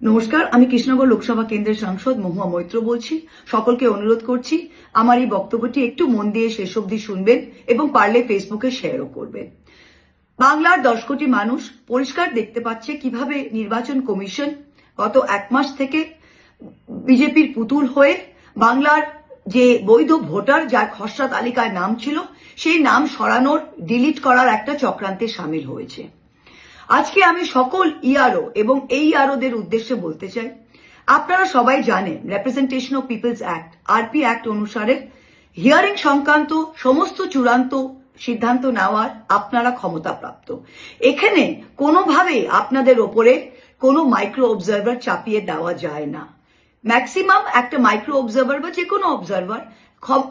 নমস্কার, আমি কৃষ্ণনগর লোকসভা কেন্দ্রের সাংসদ মহুয়া মৈত্র বলছি। সকলকে অনুরোধ করছি, আমার এই বক্তব্যটি একটু মন দিয়ে শেষ অবধি শুনবেন এবং পারলে ফেসবুকে শেয়ারও করবেন। বাংলার দশ কোটি মানুষ পরিষ্কার দেখতে পাচ্ছে কীভাবে নির্বাচন কমিশন গত এক মাস থেকে বিজেপির পুতুল হয়ে বাংলার যে বৈধ ভোটার যার খসড়া তালিকায় নাম ছিল, সেই নাম সরানোর, ডিলিট করার একটা চক্রান্তে সামিল হয়েছে। আজকে আমি সকল ইয়ারও এবং এই আরোদের উদ্দেশ্যে বলতে চাই। আপনারা সবাই জানেন representation of people's act RP act অনুসারে হিয়ারিং সংক্রান্ত সমস্ত চূড়ান্ত সিদ্ধান্ত নেওয়ার আপনারা ক্ষমতাপ্রাপ্ত। এখানে কোনোভাবেই আপনাদের ওপরে কোনো মাইক্রো অবজার্ভার চাপিয়ে দেওয়া যায় না। ম্যাক্সিমাম একটা মাইক্রো অবজার্ভার বা যে কোনো অবজার্ভার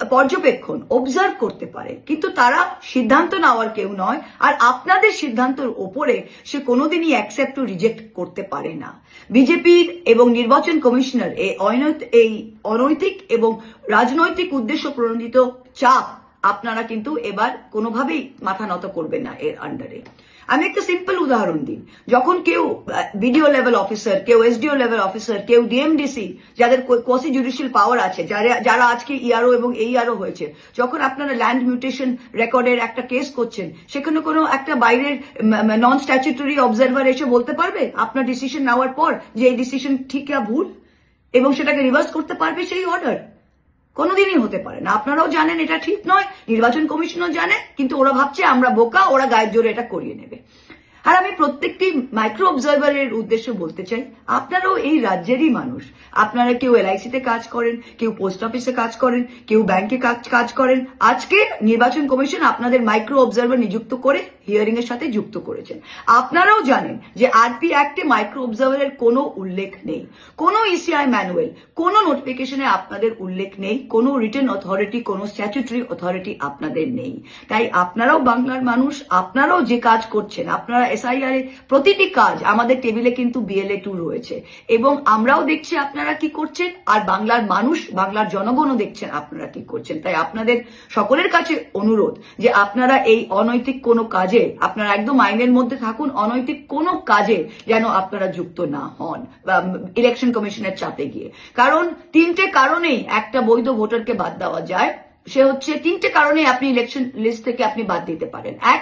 পর্যবেক্ষণ অবজার্ভ করতে পারে। কিন্তু তারা সিদ্ধান্ত নেওয়ার কেউ নয়। আর আপনাদের সিদ্ধান্তের ওপরে সে কোনোদিনই অ্যাকসেপ্ট রিজেক্ট করতে পারে না। বিজেপির এবং নির্বাচন কমিশনার এই অনৈতিক এবং রাজনৈতিক উদ্দেশ্য প্রণোদিত চাপ আপনারা কিন্তু এবার কোনোভাবেই মাথা নত করবেন না এর আন্ডারে আমি একটা সিম্পল উদাহরণ দিই। যখন কেউ বিডিও লেভেল অফিসার কেউ এসডিও লেভেল অফিসার কেউ ডিএমডিসি যাদের কোয়াসি জুডিশিয়াল পাওয়ার আছে, যারা যারা আজকে ইআরও এবং এই এইআরও হয়েছে, যখন আপনারা ল্যান্ড মিউটেশন রেকর্ডের একটা কেস করছেন, সেখানে কোনো একটা বাইরের নন স্ট্যাচুটরি অবজারভার এসে বলতে পারবে, আপনার ডিসিশন নেওয়ার পর যে এই ডিসিশন ঠিক না, ভুল, এবং সেটাকে রিভার্স করতে পারবে সেই অর্ডার কোনোদিনই হতে পারে না। আপনারাও জানেন এটা ঠিক নয়, নির্বাচন কমিশনও জানে, কিন্তু ওরা ভাবছে আমরা বোকা, ওরা গায়ের জোরে এটা করিয়ে নেবে। আর আমি প্রত্যেকটি মাইক্রো অবজারভারের উদ্দেশ্যে বলতে চাই, আপনারাও এই রাজ্যেরই মানুষ। আপনারা কেউ এলআইসিতে কাজ করেন, কেউ পোস্ট অফিসে কাজ করেন, কেউ ব্যাংকে কাজ কাজ করেন। আজকে নির্বাচন কমিশন আপনাদের মাইক্রো অবজারভার নিযুক্ত করে হিয়ারিং এর সাথে যুক্ত করেছেন। আপনারাও জানেন যে আরপি অ্যাক্টে মাইক্রো অবজারভারের কোনো উল্লেখ নেই। কোনো ইসিআই ম্যানুয়াল কোনো নোটিফিকেশনে আপনাদের উল্লেখ নেই। কোনো রিটেন অথরিটি কোনো স্ট্যাচুটরি অথরিটি আপনাদের নেই। তাই আপনারাও বাংলার মানুষ, আপনারাও যে কাজ করছেন, আপনারা এসআইআর এর প্রতিটি কাজ আমাদের টেবিলে কিন্তু বিএলএ টু রয়েছে। এবং আমরাও দেখছি আপনারা কি করছেন, আর বাংলার মানুষ, বাংলার জনগণও দেখছেন আপনারা কি করছেন। তাই আপনাদের সকলের কাছে অনুরোধ যে আপনারা এই অনৈতিক কোনো কাজে, আপনারা একদম আইনের মধ্যে থাকুন, অনৈতিক কোনো কাজে যেন আপনারা যুক্ত না হন ইলেকশন কমিশনের চাপে গিয়ে। কারণ তিনটে কারণেই একটা বৈধ ভোটারকে বাদ দেওয়া যায়, সে হচ্ছে তিনটে কারণে আপনি ইলেকশন লিস্ট থেকে আপনি বাদ দিতে পারেন। এক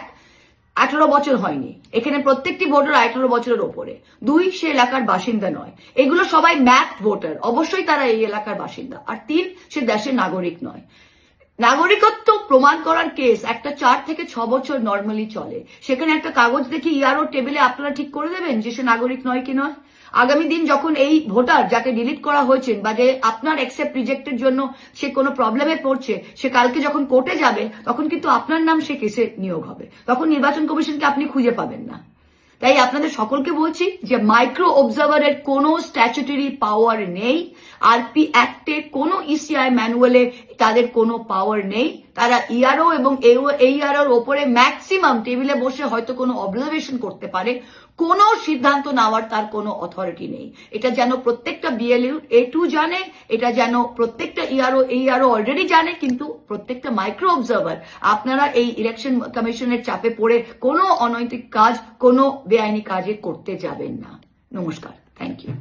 আঠারো বছর হয়নি। এখানে প্রত্যেকটি ভোটার আঠারো বছরের ওপরে। দুই, সে এলাকার বাসিন্দা নয়। এগুলো সবাই ম্যাথ ভোটার অবশ্যই তারা এই এলাকার বাসিন্দা। আর তিন, সে দেশের নাগরিক নয়। নাগরিকত্ব প্রমাণ করার কেস একটা চার থেকে ছ বছর নর্মালি চলে। সেখানে একটা কাগজ দেখে ইয়ারও টেবিলে আপনারা ঠিক করে দেবেন যে সে নাগরিক নয় কি নয়। আগামী দিন যখন এই ভোটার যাকে ডিলিট করা হয়েছে বা যে আপনার অ্যাকসেপ্ট রিজেক্টের জন্য সে কোনো প্রবলেমে পড়ছে, সে কালকে যখন কোর্টে যাবে, তখন কিন্তু আপনার নাম সে কেসে নিয়োগ হবে। তখন নির্বাচন কমিশনকে আপনি খুঁজে পাবেন না। তাই আপনাদের সকলকে বলছি যে মাইক্রো অবজার্ভারের কোনো স্ট্যাচুটরি পাওয়ার নেই। আরপি অ্যাক্টে কোনো ইসিআই ম্যানুয়ালে তাদের কোনো পাওয়ার নেই। তারা ইআরও এবং এই এইআরওর ওপরে ম্যাক্সিমাম টেবিলে বসে হয়তো কোনো অবজারভেশন করতে পারে। কোনো সিদ্ধান্ত নেওয়ার তার কোনো অথরিটি নেই। এটা যেন প্রত্যেকটা বিএলইউ এ টু জানে, এটা যেন প্রত্যেকটা ইআরও এইআরও অলরেডি জানে, কিন্তু প্রত্যেকটা মাইক্রো অবজার্ভার আপনারা এই ইলেকশন কমিশনের চাপে পড়ে কোনো অনৈতিক কাজ, কোনো বেআইনি কাজে করতে যাবেন না। নমস্কার। Thank you